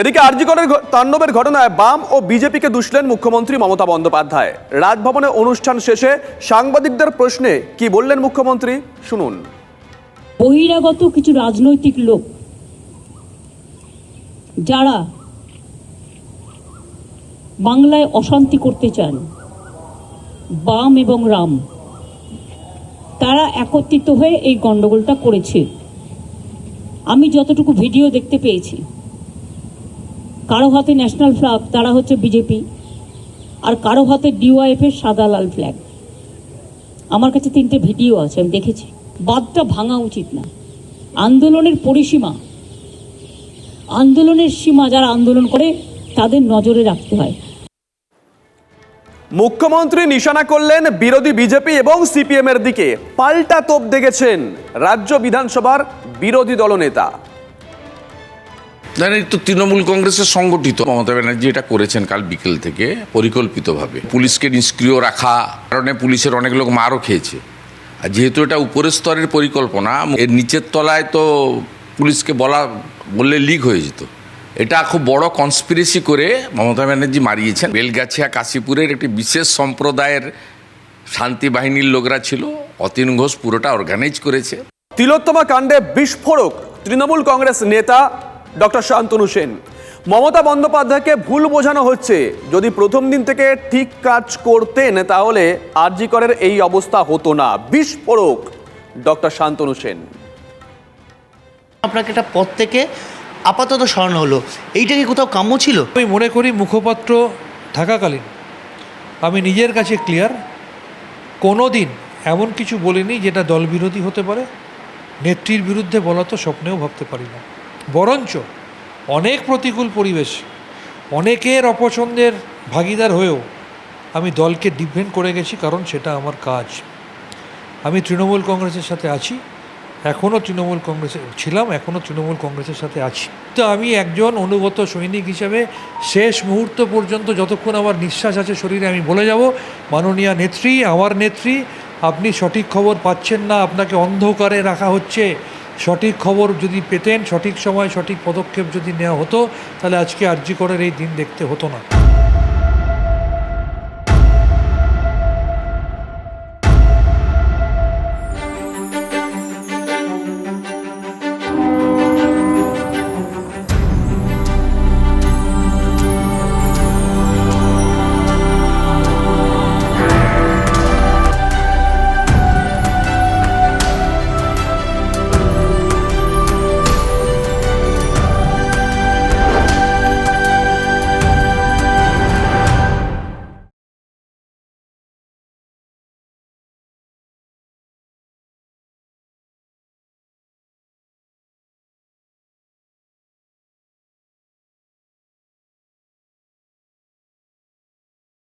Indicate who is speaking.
Speaker 1: এদিকে আরজিকরের তাণ্ডবের ঘটনায় বাম ও বিজেপিকে দুষলেন মুখ্যমন্ত্রী মমতা বন্দ্যোপাধ্যায়। রাজভবনে অনুষ্ঠান শেষে সাংবাদিকদের প্রশ্নে কি বললেন মুখ্যমন্ত্রী? শুনুন।
Speaker 2: বহিরাগত কিছু রাজনৈতিক লোক যারা বাংলায় অশান্তি করতে চান, বাম এবং রাম, তারা একত্রিত হয়ে এই গন্ডগোলটা করেছে। আমি যতটুকু ভিডিও দেখতে পেয়েছি কারও হাতে ন্যাশনাল ফ্ল্যাগ তারা হচ্ছে বিজেপি আর কারও হাতে ডিওয়াইএফ এর সাদা লাল ফ্ল্যাগ আমার কাছে তিনটে ভিডিও আছে, আমি দেখেছি। বাদটা ভাঙা উচিত না। আন্দোলনের পরিসীমা, আন্দোলনের সীমা যারা আন্দোলন করে, তাদের নজরে রাখতে হয়।
Speaker 1: মুখ্যমন্ত্রী নিশানা করলেন বিরোধী বিজেপি এবং সিপিএম এর দিকে। পাল্টা তোপ দেখেছেন রাজ্য বিধানসভার বিরোধী দলনেতা।
Speaker 3: তো তৃণমূল কংগ্রেসের সংগঠিত। মমতা ব্যানার্জি এটা করেছেন কাল বিকেল থেকে পরিকল্পিতভাবে। পুলিশকে নিষ্ক্রিয় রাখা, কারণে পুলিশের অনেক লোক মারও খেয়েছে। আর যেহেতু এটা উপরের স্তরের পরিকল্পনা, এর নিচের তলায় তো পুলিশকে বলা, বললে লিক হয়ে যেত। এটা খুব বড় কনস্পিরেসি করে মমতা ব্যানার্জি মারিয়েছেন। বেলগাছিয়া, কাশীপুরের একটি বিশেষ সম্প্রদায়ের শান্তি বাহিনীর লোকরা ছিল। অতীন ঘোষ পুরোটা অর্গানাইজ করেছে।
Speaker 1: তিলোত্তমা কাণ্ডে বিস্ফোরক তৃণমূল কংগ্রেস নেতা ডক্টর শান্তনু সেন। মমতা বন্দ্যোপাধ্যায়কে ভুল বোঝানো হচ্ছে। যদি প্রথম দিন থেকে ঠিক কাজ করতেন তাহলে আরজিকরের এই অবস্থা হতো না। বিস্ফোরক ডক্টর শান্তনু সেন।
Speaker 4: আপনাকে একটা পদ থেকে আপাতত সরানো হলো। এইটা কি কোথাও কাম্য ছিল?
Speaker 5: আমি মনে করি মুখপাত্র থাকাকালীন। আমি নিজের কাছে ক্লিয়ার কোনো দিন এমন কিছু বলিনি যেটা দলবিরোধী হতে পারে। নেত্রীর বিরুদ্ধে বলা তো স্বপ্নেও ভাবতে পারি না। বরঞ্চ অনেক প্রতিকূল পরিবেশ, অনেকের অপছন্দের ভাগিদার হয়েও আমি দলকে ডিফেন্ড করে গেছি কারণ সেটা আমার কাজ। আমি তৃণমূল কংগ্রেসের সাথে আছি, এখনও তৃণমূল কংগ্রেসে ছিলাম, এখনও তৃণমূল কংগ্রেসের সাথে আছি। তো আমি একজন অনুগত সৈনিক হিসাবে শেষ মুহূর্ত পর্যন্ত যতক্ষণ আমার নিঃশ্বাস আছে শরীরে আমি বলে যাব, মাননীয় নেত্রী, আমার নেত্রী, আপনি সঠিক খবর পাচ্ছেন না, আপনাকে অন্ধকারে রাখা হচ্ছে সঠিক খবর যদি পেতেন, সঠিক সময় সঠিক পদক্ষেপ যদি নেওয়া হতো, তাহলে আজকে আর্যিকরের এই দিন দেখতে হতো না।